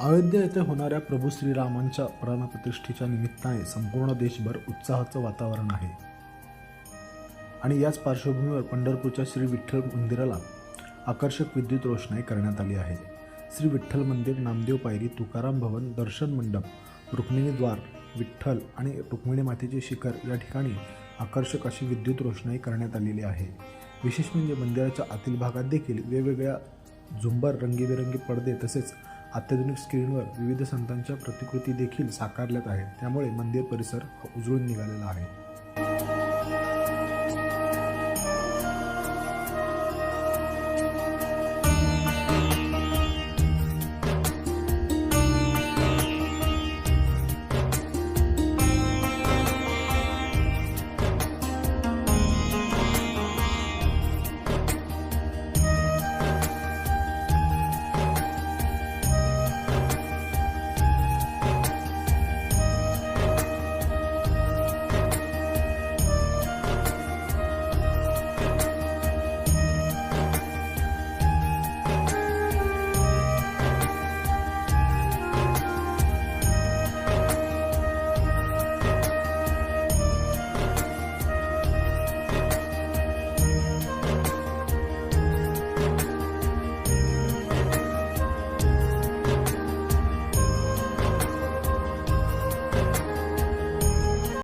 अयोध्या येथे होणाऱ्या प्रभू श्रीरामांच्या प्राणप्रतिष्ठेच्या निमित्ताने संपूर्ण देशभर उत्साहाचं वातावरण आहे. आणि याच पार्श्वभूमीवर पंढरपूरच्या श्री विठ्ठल मंदिराला आकर्षक विद्युत रोषणाई करण्यात आली आहे. श्री विठ्ठल मंदिर नामदेव पायरी तुकाराम भवन दर्शन मंडप रुक्मिणी द्वार विठ्ठल आणि रुक्मिणी मातेचे शिखर या ठिकाणी आकर्षक अशी विद्युत रोषणाई करण्यात आलेली आहे. विशेष म्हणजे मंदिराच्या आतील भागात देखील वेगवेगळ्या झुंबर रंगीबेरंगी पडदे तसेच अत्याधुनिक स्क्रीनवर विविध संतांच्या प्रतिकृती देखील साकारल्यात आहेत. त्यामुळे मंदिर परिसर उजळून निघालेला आहे.